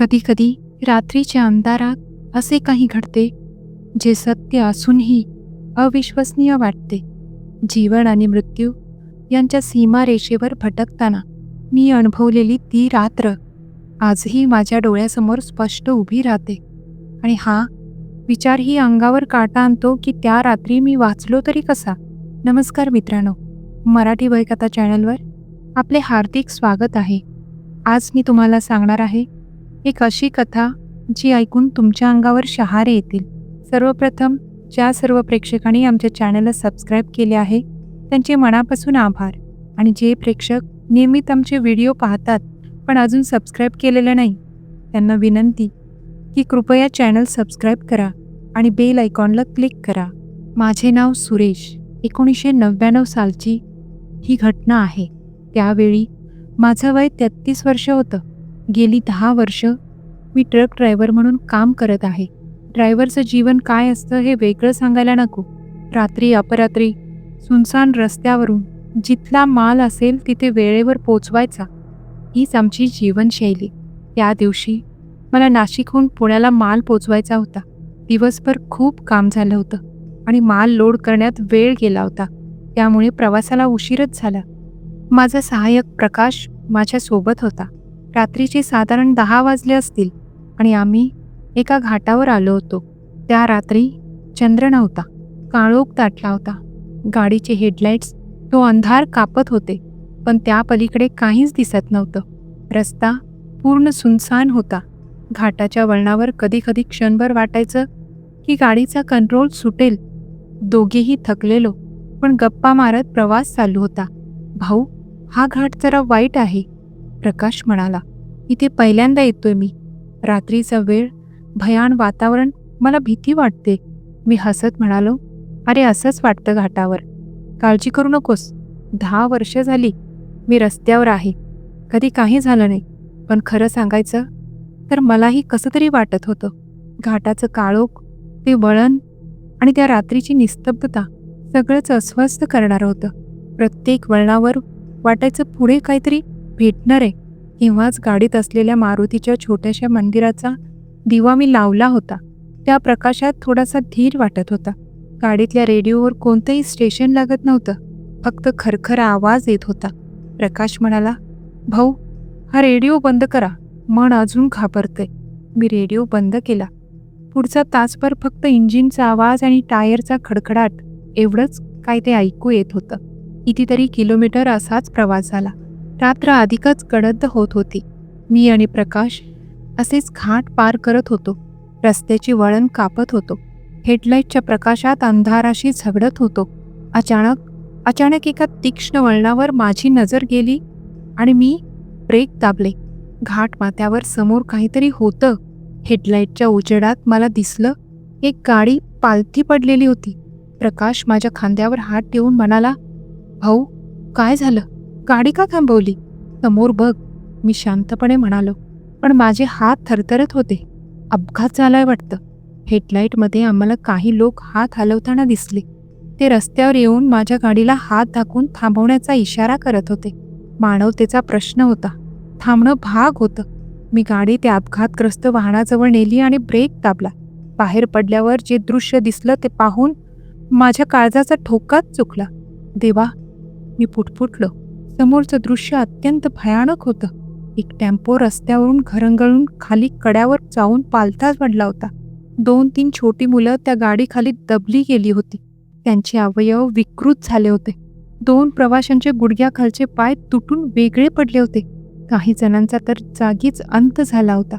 कधीकधी रात्रीच्या अंधारात असे काही घडते जे सत्य असूनही अविश्वसनीय वाटते. जीवन आणि मृत्यू यांच्या सीमारेषेवर भटकताना मी अनुभवलेली ती रात्र आजही माझ्या डोळ्यासमोर स्पष्ट उभी राहते. आणि हा विचारही अंगावर काटा आणतो की त्या रात्री मी वाचलो तरी कसा? नमस्कार मित्रांनो मराठी वयकथा चॅनलवर आपले हार्दिक स्वागत आहे. आज मी तुम्हाला सांगणार आहे एक अशी कथा जी ऐकून तुमच्या अंगावर शहारे येतील. सर्वप्रथम ज्या सर्व प्रेक्षकांनी आमच्या चॅनलला सबस्क्राईब केले आहे त्यांचे मनापासून आभार. आणि जे प्रेक्षक नियमित आमचे व्हिडिओ पाहतात पण अजून सबस्क्राईब केलेलं नाही त्यांना विनंती की कृपया चॅनल सबस्क्राईब करा आणि बेल आयकॉनला क्लिक करा. माझे नाव सुरेश. एकोणीसशे नव्याण्णव सालची ही घटना आहे. त्यावेळी माझं वय तेहत्तीस वर्ष होतं. गेली दहा वर्ष मी ट्रक ड्रायव्हर म्हणून काम करत आहे. ड्रायव्हरचं जीवन काय असतं हे वेगळं सांगायला नको. रात्री अपरात्री सुनसान रस्त्यावरून जिथला माल असेल तिथे वेळेवर पोचवायचा. हीच आमची जीवनशैली. त्या दिवशी मला नाशिकहून पुण्याला माल पोचवायचा होता. दिवसभर खूप काम झालं होतं आणि माल लोड करण्यात वेळ गेला होता. त्यामुळे प्रवासाला उशीरच झाला. माझा सहाय्यक प्रकाश माझ्यासोबत होता. रात्रीचे साधारण दहा वाजले असतील आणि आम्ही एका घाटावर आलो होतो. त्या रात्री चंद्र नव्हता काळोख दाटला होता. गाडीचे हेडलाईट्स तो अंधार कापत होते पण त्या पलीकडे काहीच दिसत नव्हतं. रस्ता पूर्ण सुनसान होता. घाटाच्या वळणावर कधी कधी क्षणभर वाटायचं की गाडीचा कंट्रोल सुटेल. दोघेही थकलेलो पण गप्पा मारत प्रवास चालू होता. भाऊ हा घाट जरा वाईट आहे. प्रकाश म्हणाला इथे पहिल्यांदा येतोय मी. रात्रीचा वेळ भयान वातावरण मला भीती वाटते. मी हसत म्हणालो अरे असंच वाटतं घाटावर. काळजी करू नकोस. दहा वर्ष झाली मी रस्त्यावर आहे. कधी काही झालं नाही. पण खरं सांगायचं तर मलाही कसं तरी वाटत होतं. घाटाचं काळोख ते वळण आणि त्या रात्रीची निस्तब्धता सगळंच अस्वस्थ करणारं होतं. प्रत्येक वळणावर वाटायचं पुढे काहीतरी भेटणार. आहे तेव्हाच गाडीत असलेल्या मारुतीच्या छोट्याशा मंदिराचा दिवा मी लावला होता. त्या प्रकाशात थोडासा धीर वाटत होता. गाडीतल्या रेडिओवर कोणतंही स्टेशन लागत नव्हतं. फक्त खरखरा आवाज येत होता. प्रकाश म्हणाला भाऊ हा रेडिओ बंद करा. मन अजून घाबरतंय. मी रेडिओ बंद केला. पुढचा तासभर फक्त इंजिनचा आवाज आणि टायरचा खडखडाट एवढंच काय ते ऐकू येत होतं. कितीतरी किलोमीटर असाच प्रवास झाला. रात्र अधिकच गडद होत होती. मी आणि प्रकाश असेच घाट पार करत होतो. रस्त्याची वळण कापत होतो. हेडलाईटच्या प्रकाशात अंधाराशी झगडत होतो. अचानक अचानक एका तीक्ष्ण वळणावर माझी नजर गेली आणि मी ब्रेक दाबले. घाट माथ्यावर समोर काहीतरी होतं. हेडलाईटच्या उजेडात मला दिसलं एक गाडी पालथी पडलेली होती. प्रकाश माझ्या खांद्यावर हात ठेवून म्हणाला भाऊ काय झालं? गाडी का थांबवली? समोर बघ मी शांतपणे म्हणालो पण माझे हात थरथरत होते. अपघात झालाय वाटतं. हेडलाईटमध्ये आम्हाला काही लोक हात हलवताना दिसले. ते रस्त्यावर येऊन माझ्या गाडीला हात दाखवून थांबवण्याचा इशारा करत होते. मानवतेचा प्रश्न होता. थांबणं भाग होतं. मी गाडी त्या अपघातग्रस्त वाहनाजवळ नेली आणि ब्रेक दाबला. बाहेर पडल्यावर जे दृश्य दिसलं ते पाहून माझ्या काळजाचा ठोकाच चुकला. देवा मी पुटपुटलो. समोरचं दृश्य अत्यंत भयानक होतं. एक टेम्पो रस्त्यावरून घरंगळून खाली कड्यावर जाऊन पालथाच पडला होता. दोन तीन छोटी मुलं त्या गाडीखाली दबली गेली होती. त्यांचे अवयव विकृत झाले होते. दोन प्रवाशांचे गुडघ्याखालचे पाय तुटून वेगळे पडले होते. काही जणांचा तर जागीच अंत झाला होता.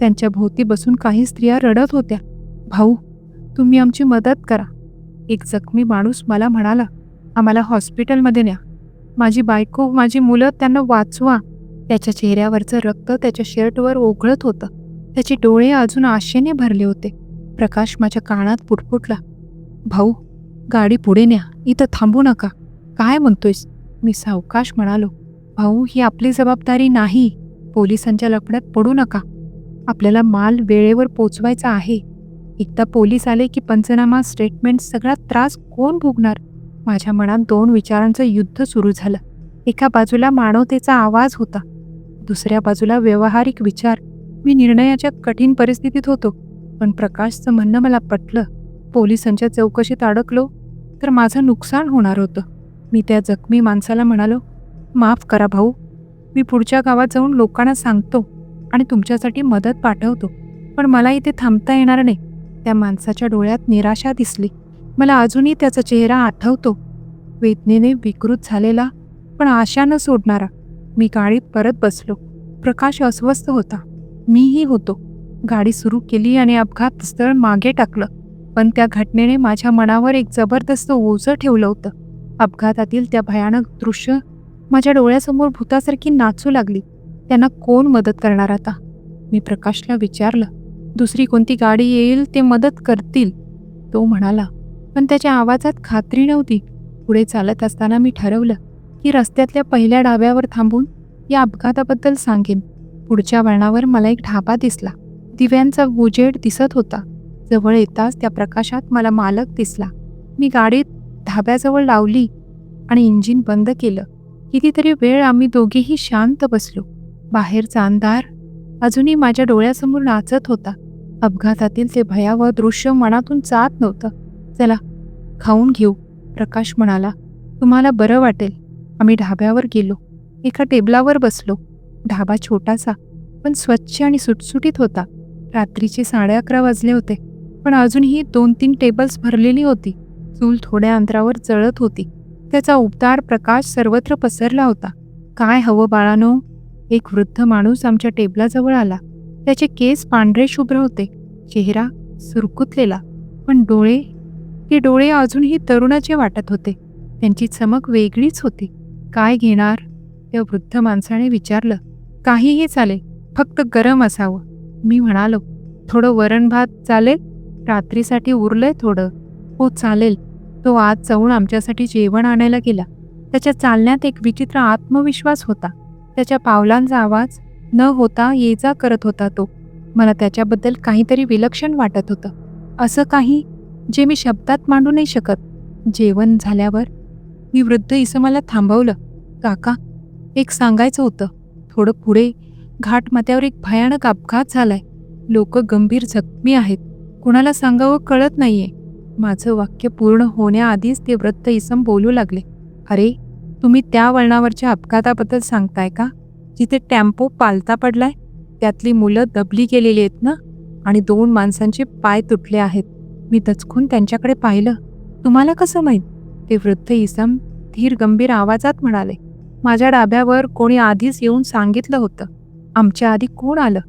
त्यांच्या भोवती बसून काही स्त्रिया रडत होत्या. भाऊ तुम्ही आमची मदत करा. एक जखमी माणूस मला म्हणाला आम्हाला हॉस्पिटलमध्ये न्या. माझी बायको माझी मुलं त्यांना वाचवा. त्याच्या चेहऱ्यावरचं रक्त त्याच्या शर्टवर ओघळत होतं. त्याचे डोळे अजून आशेने भरले होते. प्रकाश माझ्या कानात पुटपुटला भाऊ गाडी पुढे न्या. इथं थांबू नका. काय म्हणतोयस? मी सावकाश म्हणालो. भाऊ ही आपली जबाबदारी नाही. पोलिसांच्या लफड्यात पडू नका. आपल्याला माल वेळेवर पोचवायचा आहे. एकदा पोलीस आले की पंचनामा स्टेटमेंट सगळा त्रास कोण भोगणार? माझ्या मनात दोन विचारांचं युद्ध सुरू झालं. एका बाजूला मानवतेचा आवाज होता. दुसऱ्या बाजूला व्यवहारिक विचार. मी निर्णयाच्या कठीण परिस्थितीत होतो पण प्रकाशचं म्हणणं मला पटलं. पोलिसांच्या चौकशीत अडकलो तर माझं नुकसान होणार होतं. मी त्या जखमी माणसाला म्हणालो माफ करा भाऊ. मी पुढच्या गावात जाऊन लोकांना सांगतो आणि तुमच्यासाठी मदत पाठवतो पण मला इथे थांबता येणार नाही. त्या माणसाच्या डोळ्यात निराशा दिसली. मला अजूनही त्याचा चेहरा आठवतो. वेदनेने विकृत झालेला पण आशा न सोडणारा मी गाडीत परत बसलो. प्रकाश अस्वस्थ होता. मीही होतो. गाडी सुरू केली आणि अपघात स्थळ मागे टाकलं. पण त्या घटनेने माझ्या मनावर एक जबरदस्त ओझं ठेवलं होतं. अपघातातील त्या भयानक दृश्य माझ्या डोळ्यासमोर भूतासारखी नाचू लागली. त्यांना कोण मदत करणार आता? मी प्रकाशला विचारलं. दुसरी कोणती गाडी येईल ते मदत करतील? तो म्हणाला पण त्याच्या आवाजात खात्री नव्हती. पुढे चालत असताना मी ठरवलं की रस्त्यातल्या पहिल्या डाब्यावर थांबून या अपघाताबद्दल सांगेन. पुढच्या वळणावर मला एक ढाबा दिसला. दिव्यांचा उजेड दिसत होता. जवळ येताच त्या प्रकाशात मला मालक दिसला. मी गाडीत ढाब्याजवळ लावली आणि इंजिन बंद केलं. कितीतरी वेळ आम्ही दोघेही शांत बसलो. बाहेरचा अंधार अजूनही माझ्या डोळ्यासमोर नाचत होता. अपघातातील ते भयावह दृश्य मनातून जात नव्हतं. चला खाऊन घेऊ. प्रकाश म्हणाला तुम्हाला बरं वाटेल. आम्ही ढाब्यावर गेलो. एका टेबलावर बसलो. ढाबा छोटासा पण स्वच्छ आणि सुटसुटीत होता. रात्रीचे साडे अकरा वाजले होते पण अजूनही दोन तीन टेबल्स भरलेली होती. चूल थोड्या अंतरावर जळत होती. त्याचा उबदार प्रकाश सर्वत्र पसरला होता. काय हवं बाळानो? एक वृद्ध माणूस आमच्या टेबलाजवळ आला. त्याचे केस पांढरे शुभ्र होते. चेहरा सुरकुतलेला पण डोळे ते डोळे अजूनही तरुणाचे वाटत होते. त्यांची चमक वेगळीच होती. काय घेणार? त्या वृद्ध माणसाने विचारलं. काहीही चालेल. फक्त गरम असावं. मी म्हणालो. थोडं वरण भात चालेल? रात्रीसाठी उरलंय थोडं. हो चालेल. तो आज जाऊन आमच्यासाठी जेवण आणायला गेला. त्याच्या चालण्यात एक विचित्र आत्मविश्वास होता. त्याच्या पावलांचा आवाज न होता ये जा करत होता तो. मला त्याच्याबद्दल काहीतरी विलक्षण वाटत होतं. असं काही जे मी शब्दात मांडू नाही शकत. जेवण झाल्यावर मी वृद्ध इसमाला थांबवलं. काका एक सांगायचं होतं. थोडं पुढे घाटमाथ्यावर एक भयानक अपघात झालाय. लोक गंभीर जखमी आहेत. कुणाला सांगावं कळत नाहीये. माझं वाक्य पूर्ण होण्याआधीच ते वृद्ध इसम बोलू लागले. अरे तुम्ही त्या वळणावरच्या अपघाताबद्दल सांगताय का? जिथे टॅम्पो पालता पडलाय त्यातली मुलं दबली गेलेली आहेत ना? आणि दोन माणसांचे पाय तुटले आहेत. मी दचकून त्यांच्याकडे पाहिलं. तुम्हाला कसं माहीत? ते वृद्ध इसम धीर गंभीर आवाजात म्हणाले. माझ्या डाब्यावर कोणी आधीच येऊन सांगितलं होतं. आमच्या आधी कोण आलं?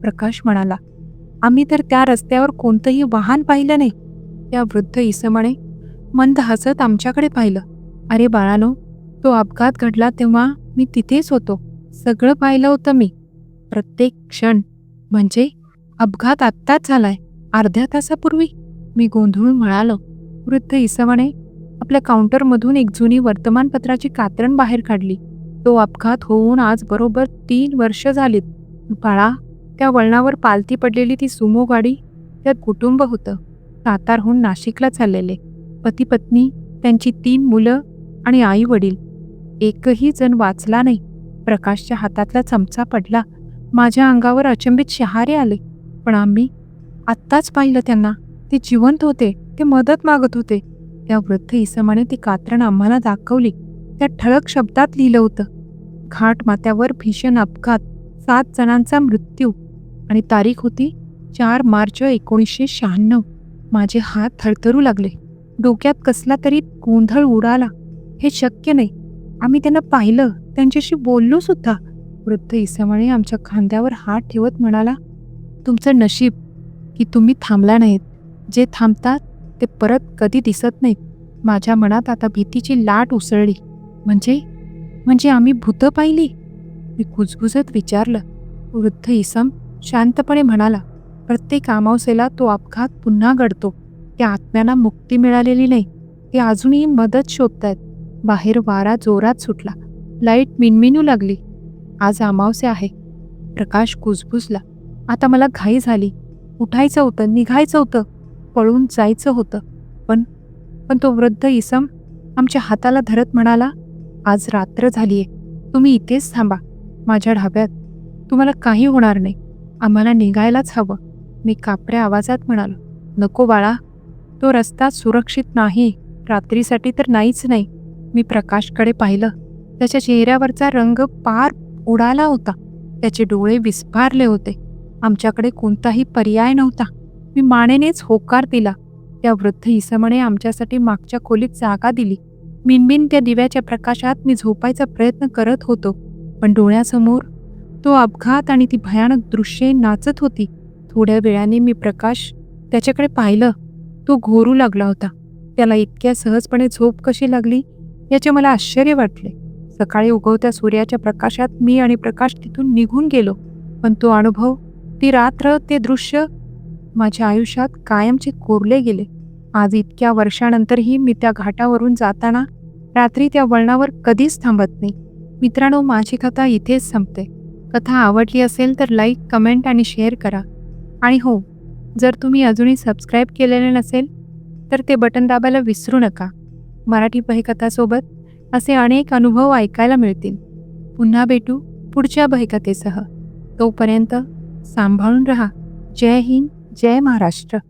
प्रकाश म्हणाला. आम्ही तर त्या रस्त्यावर कोणतंही वाहन पाहिलं नाही. त्या वृद्ध इसमाने मंद हसत आमच्याकडे पाहिलं. अरे बाळानो तो अपघात घडला तेव्हा मी तिथेच होतो. सगळं पाहिलं होतं मी. प्रत्येक क्षण. म्हणजे अपघात आत्ताच झालाय. अर्ध्या तासापूर्वी. मी गोंधळून म्हणालो वृद्ध इसवाने आपल्या काउंटरमधून एक जुनी वर्तमानपत्राची कात्रण बाहेर काढली. तो अपघात होऊन आज बरोबर तीन वर्ष झालीत. बाळा त्या वळणावर पालती पडलेली ती सुमो गाडी त्यात कुटुंब होतं. सातारहून नाशिकला चाललेले. पती पत्नी त्यांची तीन मुलं आणि आई वडील एकही जण वाचला नाही. प्रकाशच्या हातातला चमचा पडला. माझ्या अंगावर अचंबित शहारे आले. पण आम्ही आत्ताच पाहिलं त्यांना. ते जिवंत होते ते मदत मागत होते. त्या वृद्ध इसमाने ती कात्रण आम्हाला दाखवली. त्या ठळक शब्दात लिहिलं होतं घाट माथ्यावर भीषण अपघात सात जणांचा मृत्यू आणि तारीख होती चार मार्च एकोणीसशे शहाण्णव. माझे हात थरथरू लागले. डोक्यात कसला तरी गोंधळ उडाला. हे शक्य नाही. आम्ही त्यांना पाहिलं. त्यांच्याशी बोललो सुद्धा. वृद्ध इसमाने आमच्या खांद्यावर हात ठेवत म्हणाला तुमचं नशीब की तुम्ही थांबला नाहीत. जे थांबतात ते परत कधी दिसत नाहीत. माझ्या मनात आता भीतीची लाट उसळली. म्हणजे? म्हणजे आम्ही भूतं पाहिली? मी कुजबुजत विचारलं. वृद्ध इसम शांतपणे म्हणाला प्रत्येक अमावसेला तो अपघात पुन्हा घडतो. त्या आत्म्यांना मुक्ती मिळालेली नाही. ते अजूनही मदत शोधतायत. बाहेर वारा जोरात सुटला. लाइट मिनमिनू लागली. आज अमावस्या आहे. प्रकाश कुजबुजला. आता मला घाई झाली. उठायचं होतं निघायचं होतं. पळून जायचं होतं. पण पण तो वृद्ध इसम आमच्या हाताला धरत म्हणाला आज रात्र झालीये. तुम्ही इथेच थांबा. माझ्या ढाब्यात तुम्हाला काही होणार नाही. आम्हाला निघायलाच हवं. मी कापड्या आवाजात म्हणालो नको बाळा. तो रस्ता सुरक्षित नाही. रात्रीसाठी तर नाहीच नाही. मी प्रकाशकडे पाहिलं. त्याच्या चेहऱ्यावरचा रंग पार उडाला होता. त्याचे डोळे विस्फारले होते. आमच्याकडे कोणताही पर्याय नव्हता. मी मानेनेच होकार दिला. त्या वृद्ध इसमने आमच्यासाठी मागच्या खोलीत जागा दिली. मिनमिन त्या दिव्याच्या प्रकाशात मी झोपायचा प्रयत्न करत होतो पण डोळ्यासमोर तो अपघात आणि ती भयानक दृश्ये नाचत होती. थोड्या वेळाने मी प्रकाश त्याच्याकडे पाहिलं. तो घोरू लागला होता. त्याला इतक्या सहजपणे झोप कशी लागली याचे मला आश्चर्य वाटले. सकाळी उगवत्या सूर्याच्या प्रकाशात मी आणि प्रकाश तिथून निघून गेलो पण तो अनुभव ती रात्र ते दृश्य माझ्या आयुष्यात कायमचे कोरले गेले. आज इतक्या वर्षानंतरही मी त्या घाटावरून जाताना रात्री त्या वळणावर कधीच थांबत नाही. मित्रांनो माझी कथा इथेच संपते. कथा आवडली असेल तर लाईक कमेंट आणि शेअर करा. आणि हो जर तुम्ही अजूनही सबस्क्राईब केलेले नसेल तर ते बटन दाबायला विसरू नका. मराठी बहिकथासोबत असे अनेक अनुभव ऐकायला मिळतील. पुन्हा भेटू पुढच्या बहिकथेसह. तोपर्यंत सांभाळून रहा. जय हिंद. जय महाराष्ट्र.